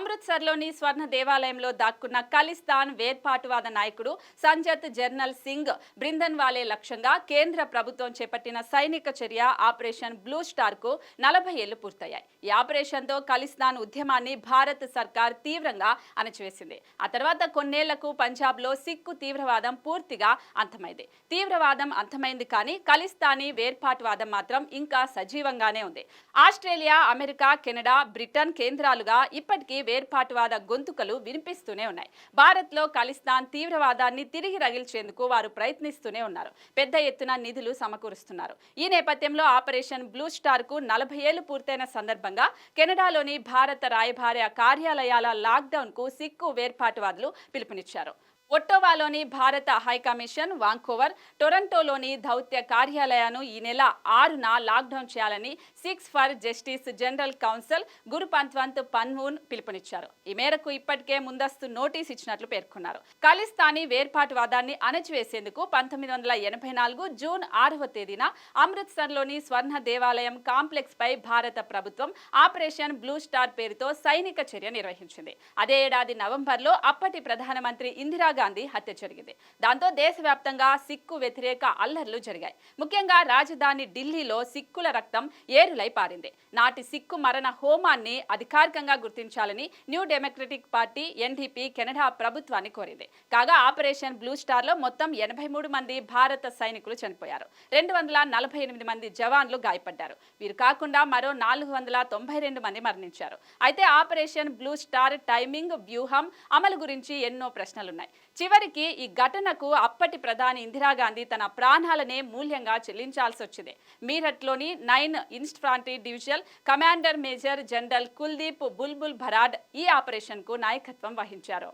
అమృత్సర్లోని స్వర్ణ దేవాలయంలో దాక్కున్న ఖలిస్తాన్ వేర్పాటువాద నాయకుడు సంజత్ జర్నల్ సింగ్ బ్రిందన్వాలే లక్ష్యంగా కేంద్ర ప్రభుత్వం చేపట్టిన సైనిక చర్య ఆపరేషన్ బ్లూ స్టార్కు నలభై ఏళ్ళు పూర్తయ్యాయి. ఈ ఆపరేషన్తో ఖలిస్తాన్ ఉద్యమాన్ని భారత్ సర్కార్ తీవ్రంగా అణచివేసింది. ఆ తర్వాత కొన్నేళ్ళకు పంజాబ్లో సిక్కు తీవ్రవాదం పూర్తిగా అంతమైంది. తీవ్రవాదం అంతమైంది కానీ ఖలిస్తానీ వేర్పాటువాదం మాత్రం ఇంకా సజీవంగానే ఉంది. ఆస్ట్రేలియా అమెరికా కెనడా బ్రిటన్ కేంద్రాలుగా ఇప్పటికీ వేర్పాటువాద గొంతుకలు వినిపిస్తూనే ఉన్నాయి. భారత్లో ఖలిస్తాన్ తీవ్రవాదాన్ని తిరిగి రగిల్చేందుకు వారు ప్రయత్నిస్తూనే ఉన్నారు. పెద్ద ఎత్తున నిధులు సమకూరుస్తున్నారు. ఈ నేపథ్యంలో ఆపరేషన్ బ్లూ స్టార్కు నలభై ఏళ్ళు పూర్తయిన సందర్భంగా కెనడాలోని భారత రాయభార కార్యాలయాల లాక్డౌన్కు సిక్కు వేర్పాటువాదులు పిలుపునిచ్చారు. ఒట్టోవాలోని భారత హైకమిషన్ వాంకోవర్ టొరంటోలోని దౌత్య కార్యాలయాన్ని ఈ నెల ఆరున లాక్డౌన్ చేయాలని Sikhs for Justice General Council Gurpatwant Pannun పిలుపునిచ్చారు. ఈ మేరకు ఇప్పటికే ముందస్తు నోటీస్ ఇచ్చినట్లు పేర్కొన్నారు. ఖలిస్తానీ వేర్పాటువాదాన్ని అణచివేసేందుకు పంతొమ్మిది వందల ఎనభై నాలుగు జూన్ ఆరవ తేదీన అమృత్సర్లోని స్వర్ణ దేవాలయం కాంప్లెక్స్ పై భారత ప్రభుత్వం ఆపరేషన్ బ్లూ స్టార్ పేరుతో సైనిక చర్య నిర్వహించింది. అదే ఏడాది నవంబర్లో అప్పటి ప్రధానమంత్రి ఇందిరాగాంధీ గాంధీ హత్య జరిగింది. దాంతో దేశవ్యాప్తంగా సిక్కు వ్యతిరేక అల్లర్లు జరిగాయి. ముఖ్యంగా రాజధాని ఢిల్లీలో సిక్కుల రక్తం ఏరులై పారింది. నాటి సిక్కు మరణ హోమాన్ని అధికారికంగా గుర్తించాలని New Democratic Party NDP Canada ప్రభుత్వాన్ని కోరింది. కాగా ఆపరేషన్ బ్లూ స్టార్లో మొత్తం ఎనభై మూడు మంది భారత సైనికులు చనిపోయారు. రెండు వందల నలభై ఎనిమిది మంది జవాన్లు గాయపడ్డారు. వీరు కాకుండా మరో నాలుగు వందల తొంభై రెండు మంది మరణించారు. అయితే ఆపరేషన్ బ్లూ స్టార్ టైమింగ్ వ్యూహం అమలు గురించి ఎన్నో ప్రశ్నలున్నాయి. చివరికి ఈ ఘటనకు అప్పటి ప్రధాని ఇందిరాగాంధీ తన ప్రాణాలనే మూల్యంగా చెల్లించాల్సి వచ్చింది మీరట్లోని nine ఇన్స్ట్రాంటీ division commander major general Kuldeep Bulbul Bharad ఈ ఆపరేషన్కు నాయకత్వం వహించారు.